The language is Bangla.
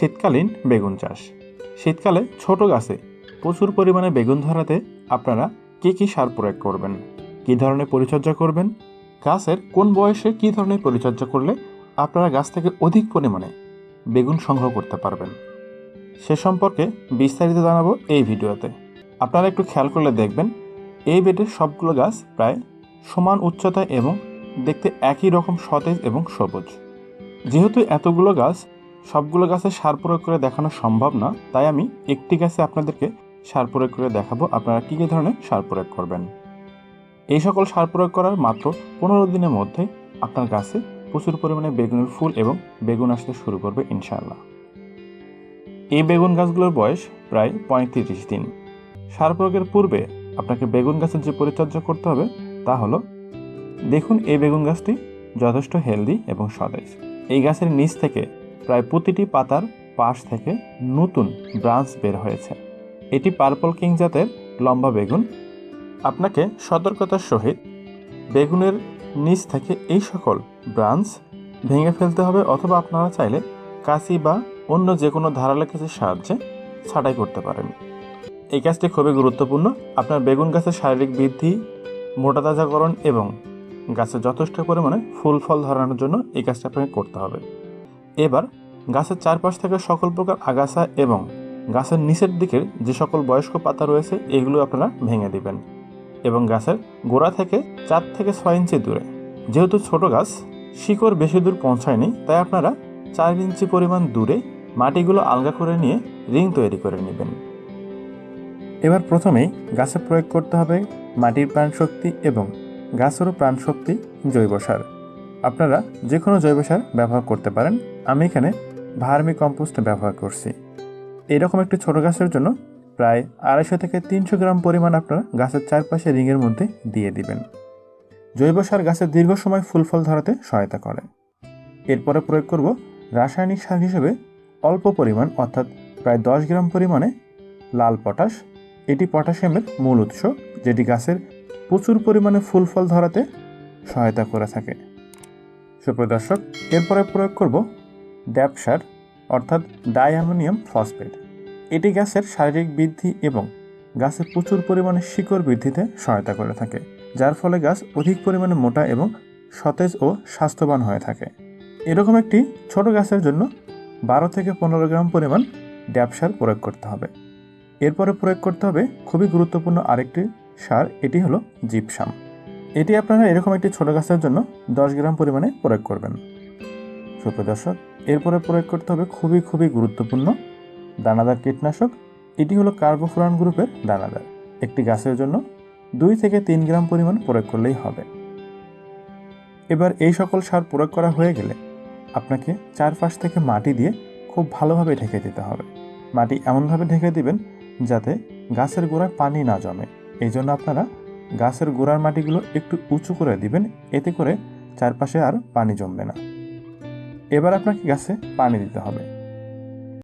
শীতকালীন বেগুন চাষ। শীতকালে ছোট গাছে প্রচুর পরিমাণে বেগুন ধরাতে আপনারা কী কী সার প্রয়োগ করবেন? কী ধরনের পরিচর্যা করবেন? গাছের কোন বয়সে কী ধরনের পরিচর্যা করলে আপনারা গাছ থেকে অধিক পরিমাণে বেগুন সংগ্রহ করতে পারবেন? সে সম্পর্কে বিস্তারিত জানাব এই ভিডিওতে। আপনারা একটু খেয়াল করলে দেখবেন, এই বেডের সবগুলো গাছ প্রায় সমান উচ্চতা এবং দেখতে একই রকম সতেজ এবং সবুজ। যেহেতু এতগুলো গাছ সবগুলো গাছে সার প্রয়োগ করে দেখানো সম্ভব না, তাই আমি একটি গাছে আপনাদেরকে সার প্রয়োগ করে দেখাবো আপনারা কী কী ধরনের সার প্রয়োগ করবেন। এই সকল সার প্রয়োগ করার মাত্র পনেরো দিনের মধ্যে আপনার গাছে প্রচুর পরিমাণে বেগুনের ফুল এবং বেগুন আসতে শুরু করবে ইনশাআল্লাহ। এই বেগুন গাছগুলোর বয়স প্রায় পঁয়ত্রিশ দিন। সার প্রয়োগের পূর্বে আপনাকে বেগুন গাছের যে পরিচর্যা করতে হবে তা হলো, দেখুন এই বেগুন গাছটি যথেষ্ট হেলদি এবং সতেজ। এই গাছের নিচ থেকে প্রায় প্রতিটি পাতার পাশ থেকে নতুন ব্রাঞ্চ বের হয়েছে। এটি পার্পল কিং জাতের লম্বা বেগুন। আপনাকে সতর্কতার সহিত বেগুনের নিচ থেকে এই সকল ব্রাঞ্চ ভেঙে ফেলতে হবে অথবা আপনারা চাইলে কাঁচি বা অন্য যে কোনো ধারালো কাছের সাহায্যে ছাঁটাই করতে পারেন। এই কাজটি খুবই গুরুত্বপূর্ণ। আপনার বেগুন গাছের শারীরিক বৃদ্ধি, মোটা তাজাকরণ এবং গাছে যথেষ্ট পরিমাণে ফুল ফল ধরানোর জন্য এই কাজটা আপনাকে করতে হবে। এবার গাছের চারপাশ থেকে সকল প্রকার আগাছা এবং গাছের নিচের দিকের যে সকল বয়স্ক পাতা রয়েছে, এগুলো আপনারা ভেঙে দিবেন। এবং গাছের গোড়া থেকে চার থেকে ছয় ইঞ্চি দূরে। যেহেতু ছোট গাছ, শিকড় বেশি দূর পৌঁছায়নি, তাই আপনারা চার ইঞ্চি পরিমাণ দূরে মাটিগুলো আলগা করে নিয়ে রিং তৈরি করে নেবেন। এবার প্রথমেই গাছে প্রয়োগ করতে হবে মাটির প্রাণশক্তি এবং গাছেরও প্রাণশক্তি জৈব সার। আপনারা যে কোনো জৈব সার ব্যবহার করতে পারেন। আমি এখানে ভার্মি কম্পোস্ট ব্যবহার করছি। এরকম একটি ছোট গাছের জন্য প্রায় আড়াইশো থেকে তিনশো গ্রাম পরিমাণ আপনারা গাছের চারপাশে রিংয়ের মধ্যে দিয়ে দিবেন। জৈব সার গাছের দীর্ঘ সময় ফুল ফল ধরাতে সহায়তা করে। এরপরে প্রয়োগ করব রাসায়নিক সার হিসেবে অল্প পরিমাণ, অর্থাৎ প্রায় দশ গ্রাম পরিমাণে লাল পটাশ। এটি পটাশিয়ামের মূল উৎস, যেটি গাছের প্রচুর পরিমাণে ফুল ফল ধরাতে সহায়তা করে থাকে। সুপ্রিয় দর্শক, এরপরে প্রয়োগ করব ড্যাপ সার অর্থাৎ ডাইঅ্যামোনিয়াম ফসফেট। এটি গাছের শারীরিক বৃদ্ধি এবং গাছে প্রচুর পরিমাণে শিকড় বৃদ্ধিতে সহায়তা করে থাকে, যার ফলে গাছ অধিক পরিমাণে মোটা এবং সতেজ ও স্বাস্থ্যবান হয়ে থাকে। এরকম একটি ছোট গাছের জন্য বারো থেকে পনেরো গ্রাম পরিমাণ ড্যাপসার প্রয়োগ করতে হবে। এরপরে প্রয়োগ করতে হবে খুবই গুরুত্বপূর্ণ আরেকটি সার, এটি হলো জিপসাম। এটি আপনারা এরকম একটি ছোট গাছের জন্য দশ গ্রাম পরিমাণে প্রয়োগ করবেন। সুপ্রিয় দর্শক, এরপরে প্রয়োগ করতে হবে খুবই খুবই গুরুত্বপূর্ণ দানাদার কীটনাশক। এটি হলো কার্বোফুরান গ্রুপের দানাদার। একটি গাছের জন্য দুই থেকে তিন গ্রাম পরিমাণ প্রয়োগ করলেই হবে। এবার এই সকল সার প্রয়োগ করা হয়ে গেলে আপনাকে চারপাশ থেকে মাটি দিয়ে খুব ভালোভাবে ঢেকে দিতে হবে। মাটি এমনভাবে ঢেকে দিবেন যাতে গাছের গোড়ায় পানি না জমে। এই জন্য আপনারা গাছের গোড়ার মাটিগুলো একটু উঁচু করে দিবেন, এতে করে চারপাশে আর পানি জমবে না। এবার আপনাকে গাছে পানি দিতে হবে।